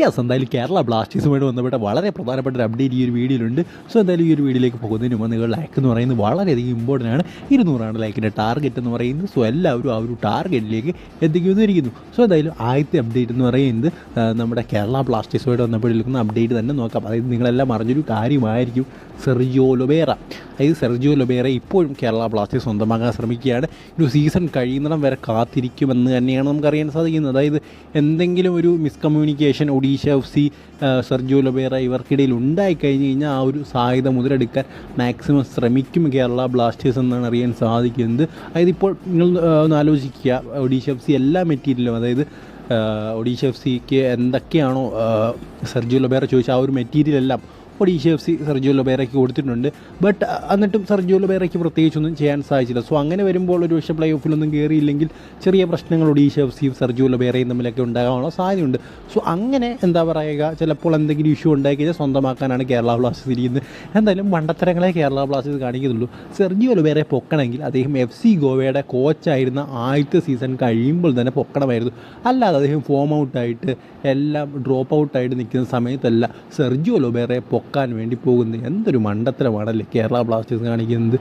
Yes എന്തായാലും കേരള ബ്ലാസ്റ്റേഴ്സുമായിട്ട് ബന്ധപ്പെട്ട വളരെ പ്രധാനപ്പെട്ട ഒരു അപ്ഡേറ്റ് ഈ ഒരു വീഡിയോയിലുണ്ട്. സോ എന്തായാലും ഈ ഒരു വീഡിയോയിലേക്ക് പോകുന്നതിന് മുമ്പ് നിങ്ങൾ ലൈക്ക് എന്ന് പറയുന്നത് വളരെയധികം ഇമ്പോർട്ടന്റ് ആണ്. ഇരുന്നൂറാണ് ലൈക്കിന്റെ ടാർഗറ്റ് എന്ന് പറയുന്നത്. സോ എല്ലാവരും ആ ഒരു ടാർഗറ്റിലേക്ക് എത്തിക്കുന്നിരിക്കുന്നു സോ എന്തായാലും ആദ്യത്തെ അപ്ഡേറ്റ് എന്ന് പറയുന്നത് നമ്മുടെ കേരള ബ്ലാസ്റ്റേഴ്സുമായിട്ട് ബന്ധപ്പെട്ടിരിക്കുന്ന അപ്ഡേറ്റ് തന്നെ നോക്കാം. അതായത് നിങ്ങളെല്ലാം അറിഞ്ഞൊരു കാര്യമായിരിക്കും. Sergio Lobera. അതായത് സെർജിയോ ലൊബേറ ഇപ്പോഴും കേരള ബ്ലാസ്റ്റേഴ്സ് സ്വന്തമാക്കാൻ ശ്രമിക്കുകയാണ്. ഒരു സീസൺ കഴിയുന്നിടം വരെ കാത്തിരിക്കുമെന്ന് തന്നെയാണ് നമുക്കറിയാൻ സാധിക്കുന്നത്. അതായത് എന്തെങ്കിലും ഒരു miscommunication Odisha F C Sergio Lobera ഇവർക്കിടയിൽ ഉണ്ടായിക്കഴിഞ്ഞ് കഴിഞ്ഞാൽ ആ ഒരു സാധ്യത മുതലെടുക്കാൻ മാക്സിമം ശ്രമിക്കും കേരള ബ്ലാസ്റ്റേഴ്സ് എന്നാണ് അറിയാൻ സാധിക്കുന്നത്. അതായത് ഇപ്പോൾ നിങ്ങൾ ഒന്ന് ആലോചിക്കുക ഒഡീഷ എഫ് സി എല്ലാ മെറ്റീരിയലും അതായത് ഒഡീഷ എഫ് സിക്ക് എന്തൊക്കെയാണോ സെർജു ലൊബേറ ചോദിച്ച ആ ഒരു മെറ്റീരിയൽ എല്ലാം ഒഡീഷ എഫ് സി സർജിയോ ലൊബേറയ്ക്ക് കൊടുത്തിട്ടുണ്ട്. ബട്ട് എന്നിട്ടും സർജിയോ ലൊബേറയ്ക്ക് പ്രത്യേകിച്ചൊന്നും ചെയ്യാൻ സാധിച്ചില്ല. സോ അങ്ങനെ വരുമ്പോൾ ഒരു പക്ഷേ പ്ലേ ഓഫിലൊന്നും കയറിയില്ലെങ്കിൽ ചെറിയ പ്രശ്നങ്ങൾ ഒഡീഷ എഫ് സിയും സെർജിയോ ലൊബേറയും തമ്മിലൊക്കെ ഉണ്ടാകാനുള്ള സാധ്യതയുണ്ട്. സോ അങ്ങനെ എന്താ പറയുക ചിലപ്പോൾ എന്തെങ്കിലും ഇഷ്യൂ ഉണ്ടായി സ്വന്തമാക്കാനാണ് കേരള ബ്ലാസ്റ്റേഴ്സ് ഇരിക്കുന്നത്. എന്തായാലും മണ്ടത്തരങ്ങളെ കേരള ബ്ലാസ്റ്റേഴ്സ് കാണിക്കുന്നുള്ളൂ. സെർജിയോ ലൊബേറെ പൊക്കണമെങ്കിൽ അദ്ദേഹം എഫ് സി ഗോവയുടെ കോച്ചായിരുന്ന ആദ്യത്തെ സീസൺ കഴിയുമ്പോൾ തന്നെ പൊക്കണമായിരുന്നു. അല്ലാതെ അദ്ദേഹം ഫോം ഔട്ടായിട്ട് എല്ലാം ഡ്രോപ്പ് ഔട്ടായിട്ട് നിൽക്കുന്ന സമയത്തല്ല സെർജിയോ ലൊബേറെ പൊക്കാൻ വേണ്ടി പോകുന്നത്? എന്തൊരു മണ്ടത്തരമാണല്ലേ കേരള ബ്ലാസ്റ്റേഴ്സ് കാണിക്കുന്നത്?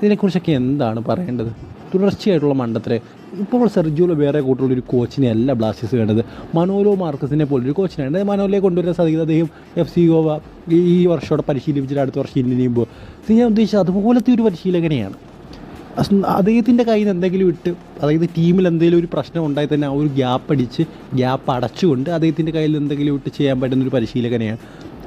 ഇതിനെക്കുറിച്ചൊക്കെ എന്താണ് പറയേണ്ടത്? തുടർച്ചയായിട്ടുള്ള മണ്ടത്തരെ. ഇപ്പോൾ സെർജിയോ വേറെ കൂട്ടുള്ള ഒരു കോച്ചിനെ അല്ല ബ്ലാസ്റ്റേഴ്സ് വേണ്ടത്. മനോലോ മാർക്കസിനെ പോലൊരു കോച്ചിനാണ്. മനോലയെ കൊണ്ടുവരാൻ സാധിക്കുന്നത് അദ്ദേഹം എഫ് സി ഗോവ ഈ വർഷത്തോടെ പരിശീലിപ്പിച്ചിട്ട് അടുത്ത വർഷം ഇനി ചെയ്യുമ്പോൾ ഞാൻ ഉദ്ദേശിച്ചത് അതുപോലത്തെ ഒരു പരിശീലകനെയാണ്. അദ്ദേഹത്തിന്റെ കയ്യിൽ നിന്ന് എന്തെങ്കിലും ഇട്ട് അതായത് ടീമിൽ എന്തെങ്കിലും ഒരു പ്രശ്നം ഉണ്ടായി തന്നെ ആ ഒരു ഗ്യാപ്പ് അടിച്ച് ഗ്യാപ്പ് അടച്ചുകൊണ്ട് അദ്ദേഹത്തിന്റെ കയ്യിൽ എന്തെങ്കിലും ഇട്ട് ചെയ്യാൻ പറ്റുന്ന ഒരു പരിശീലകനെയാണ്.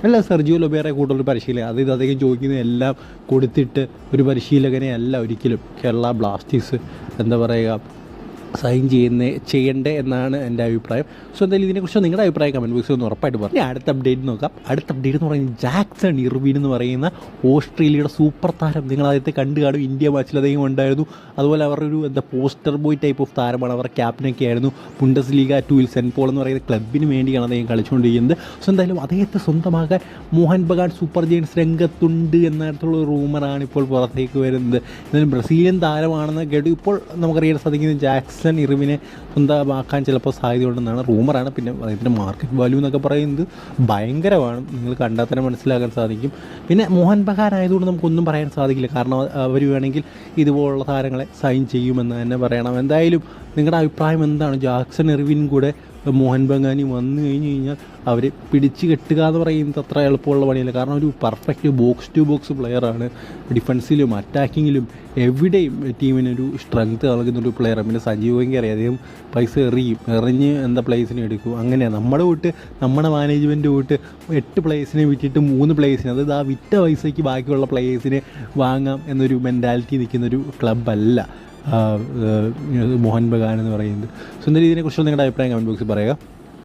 അല്ല സെർജിയോ ലൊബേറെ കൂടുതൽ പരിശീലകൻ. അതായത് അദ്ദേഹം ചോദിക്കുന്ന എല്ലാം കൊടുത്തിട്ട് ഒരു പരിശീലകനെ അല്ല ഒരിക്കലും. കേരള ബ്ലാസ്റ്റേഴ്സ് എന്താ പറയുക സൈൻ ചെയ്യുന്ന ചെയ്യണ്ടേ എന്നാണ് എന്റെ അഭിപ്രായം. സോ എന്തായാലും ഇതിനെക്കുറിച്ച് നിങ്ങളുടെ അഭിപ്രായം കമന്റ് ബോക്സിൽ ഒന്ന് ഉറപ്പായിട്ട് പറഞ്ഞു. അടുത്ത അപ്ഡേറ്റ് നോക്കാം. അടുത്ത അപ്ഡേറ്റ് എന്ന് പറയുന്നത് ജാക്സൺ ഇർവിൻ എന്ന് പറയുന്ന ഓസ്ട്രേലിയയുടെ സൂപ്പർ താരം. നിങ്ങൾ ആദ്യത്തെ കണ്ടു കാണും. ഇന്ത്യ മാച്ചിൽ അദ്ദേഹം ഉണ്ടായിരുന്നു. അതുപോലെ അവരുടെ ഒരു എന്താ പോസ്റ്റർ ബോയ് ടൈപ്പ് ഓഫ് താരമാണ്. അവരുടെ ക്യാപ്റ്റനൊക്കെ ആയിരുന്നു. പുണ്ടസ് ലീഗ ടൂവിൽ സെന്റ് പോൾ എന്ന് പറയുന്ന ക്ലബിന് വേണ്ടിയാണ് അദ്ദേഹം കളിച്ചുകൊണ്ടിരിക്കുന്നത്. സോ എന്തായാലും അദ്ദേഹത്തെ സ്വന്തമാക്കാൻ മോഹൻ ബഗാൻ സൂപ്പർ ജെയിൻസ് രംഗത്തുണ്ട് എന്നർത്ഥമുള്ള റൂമറാണ് ഇപ്പോൾ പുറത്തേക്ക് വരുന്നത്. എന്നാലും ബ്രസീലിയൻ താരമാണെന്ന് കേട്ടു. ഇപ്പോൾ നമുക്കറിയാൻ സാധിക്കുന്നത് ജാക്സൺ ഇറിവിനെ സ്വന്തമാക്കാൻ ചിലപ്പോൾ സാധ്യതയുണ്ടെന്നാണ് റൂമറാണ്. പിന്നെ അതിന്റെ മാർക്കറ്റ് വാല്യൂ എന്നൊക്കെ പറയുന്നത് ഭയങ്കരമാണ്. നിങ്ങൾ കണ്ടാൽ തന്നെ മനസ്സിലാക്കാൻ സാധിക്കും. പിന്നെ മോഹൻ ബഗാൻ ആയതുകൊണ്ട് നമുക്കൊന്നും പറയാൻ സാധിക്കില്ല. കാരണം അവർ വേണമെങ്കിൽ ഇതുപോലുള്ള താരങ്ങളെ സൈൻ ചെയ്യുമെന്ന് തന്നെ പറയണം. എന്തായാലും നിങ്ങളുടെ അഭിപ്രായം എന്താണ്? ജാക്സൺ എറിവിൻ കൂടെ മോഹൻ ബംഗാനി വന്നു കഴിഞ്ഞ് കഴിഞ്ഞാൽ അവരെ പിടിച്ചു കെട്ടുക എന്ന് പറയുന്നത് അത്ര എളുപ്പമുള്ള പണിയല്ല. കാരണം ഒരു പെർഫെക്റ്റ് ബോക്സ് ടു ബോക്സ് പ്ലെയറാണ് ഡിഫൻസിലും അറ്റാക്കിങ്ങിലും എവിടെയും ടീമിനൊരു സ്ട്രെങ്ത് നൽകുന്ന ഒരു പ്ലെയറാണ് പിന്നെ സജീവ് ഭയങ്കര അദ്ദേഹം പൈസ എറിയും. എറിഞ്ഞ് എന്താ പ്ലേസിനെ എടുക്കും. അങ്ങനെയാണ് നമ്മുടെ വിട്ട് നമ്മുടെ മാനേജ്മെന്റ് വിട്ട് എട്ട് പ്ലേസിനെ വിറ്റിട്ട് മൂന്ന് പ്ലേസിന് അതായത് ആ വിറ്റ പൈസയ്ക്ക് ബാക്കിയുള്ള പ്ലേയേഴ്സിനെ വാങ്ങാം എന്നൊരു മെന്റാലിറ്റി നിൽക്കുന്നൊരു ക്ലബ്ബല്ല മോഹൻ ബഗാൻ എന്ന് പറയുന്നത്. സോ എന്തായാലും ഇതിനെക്കുറിച്ച് നിങ്ങളുടെ അഭിപ്രായം കമന്റ് ബോക്സിൽ പറയുക.